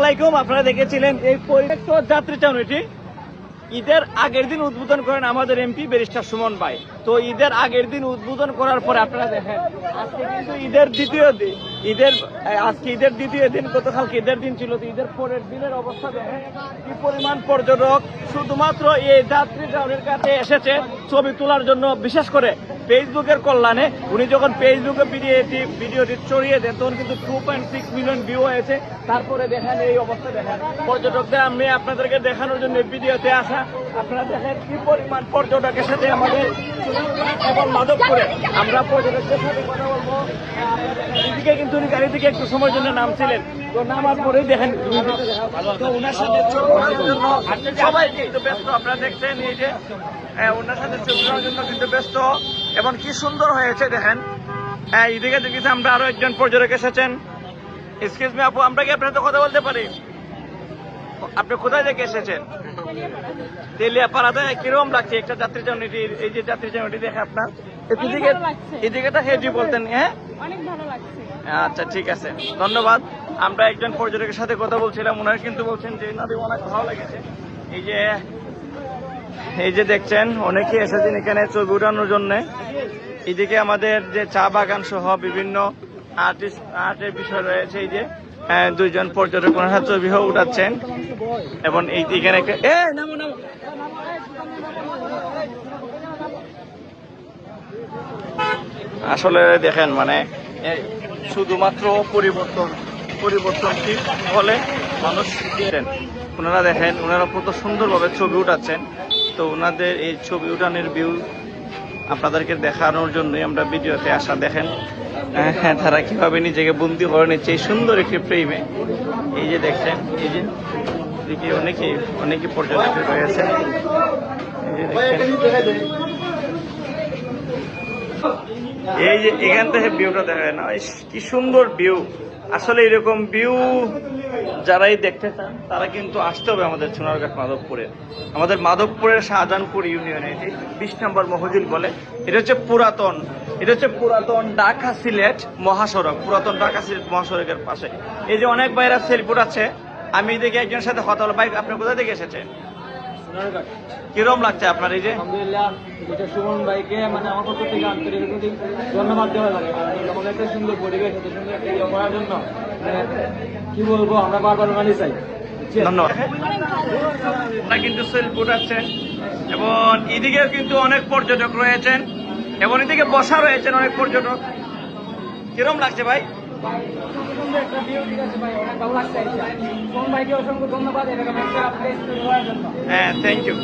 আলাইকুম, আপনারা দেখেছিলেন এই যাত্রী ঈদের আগের দিন উদ্বোধন করেন আমাদের এমপি ব্যারিস্টার সুমন ভাই। তো ঈদের আগের দিন উদ্বোধন করার পরে আপনারা দেখেন, আজকে কিন্তু ঈদের দ্বিতীয় দিন। ঈদের আজকে ঈদের দ্বিতীয় দিন, গতকালকে ঈদের দিন ছিল, তো ঈদের পরের দিনের অবস্থা দেখেন, কি পরিমাণ পর্যটক। শুধুমাত্র এই যাত্রী চাউনির কাছে এসেছে ছবি তোলার জন্য, বিশেষ করে ফেসবুকের কল্যাণে উনি যখন ফেসবুকে ভিডিওটি ভিডিওটি ছড়িয়ে দেন তখন কিন্তু two point six million view হয়েছে। তারপরে দেখেন এই অবস্থা দেখেন। পর্যটকদের আমি আপনাদেরকে দেখানোর জন্য ভিডিওতে আসা। আপনারা দেখেন কি পরিমাণ পর্যটকের সাথে আমাদের এবং মাধবপুরে আমরা পর্যটকদের সাথে কথা বলব। এদিকে কিন্তু উনি গাড়ি থেকে একটু সময়ের জন্য নামছিলেন। তো নামার পরেই দেখেন সাথে সবাই কিন্তু ব্যস্ত। আপনারা দেখছেন এই যে হ্যাঁ, ওনার সাথে ছবি তোলার জন্য কিন্তু ব্যস্ত। এবং কি সুন্দর হয়েছে দেখেন। হ্যাঁ এদিকে দেখেছি আমরা আরও একজন পর্যটক এসেছেন। এক্সকিউজ মি আপু আমরা কি আপনার সাথে কথা বলতে পারি? আপনি কোথায় থেকে এসেছেন? তেলিয়াপাড়াতে? কীরকম লাগছে একটা যাত্রী জমিটির এই যে যাত্রী জমিটি দেখে আপনার? এদিকে। এদিকে তো হেজি বলতেন হ্যাঁ? আচ্ছা ঠিক আছে। ধন্যবাদ। আমরা একজন পর্যটকের সাথে কথা বলছিলাম ওনারা কিন্তু বলছেন যে নদী অনেক ভালো লেগেছে। এই যে এই যে দেখছেন, অনেকে এসেছেন এখানে ছবি উঠানোর জন্য। এদিকে আমাদের যে চা বাগান সহ বিভিন্ন আর্টিস্ট আর্টের বিষয় রয়েছে, এই যে দুইজন পর্যটক ছবি উঠাচ্ছেন। এবং এই এখানে আসলে দেখেন মানে শুধুমাত্র পরিবর্তন পরিবর্তনশীল হলে মানুষ শিখেছেন ওনারা দেখেন ওনারা কত সুন্দরভাবে ছবি উঠাচ্ছেন। তো ওনাদের এই ছবি উঠানোর ভিউ আপনাদেরকে দেখানোর জন্যই আমরা ভিডিওতে আসা দেখেন। হ্যাঁ, তারা কীভাবে নিজেকে বন্দি করে নিচ্ছে এই সুন্দর একটি প্রেমে এই যে দেখছেন এই যে এদিকে অনেকে অনেকে পর্যটক রয়েছে এই যে এখান থেকে ভিউটা দেখা যায় না কি সুন্দর ভিউ আসলে এরকম ভিউ যারাই দেখতে চান, তারা কিন্তু আসতে হবে আমাদের সোনারঘাট মাধবপুরে। আমাদের মাধবপুরের শাহজাহানপুর ইউনিয়নে এটি, বিশ নম্বর মহজিল বলে। এটা হচ্ছে পুরাতন, এটা হচ্ছে পুরাতন ঢাকা সিলেট মহাসড়ক, পুরাতন ঢাকা সিলেট মহাসড়কের পাশে। এই যে অনেক বাইরা সেলফুট আছে আমি দেখি একজনের সাথে বলো, ভাই, আপনি কোথা থেকে এসেছেন? কিরম লাগছে আপনার এই যে? আলহামদুলিল্লাহ এটা সুমন ভাইকে মানে আমার পক্ষ থেকে আন্তরিক ধন্যবাদ দেওয়া লাগে। কারণ একটা সুন্দর পরিবেশ এত সুন্দর একটা ইয়ে করার জন্য মানে কি বলব আমরা বারবার মানে চাই। ধন্যবাদ। কিন্তু সেলফুট আছেন এবং এদিকেও কিন্তু অনেক পর্যটক রয়েছেন এবং এদিকে বসা রয়েছেন অনেক পর্যটক। কিরম লাগছে ভাই? হ্যাঁ থ্যাংক ইউ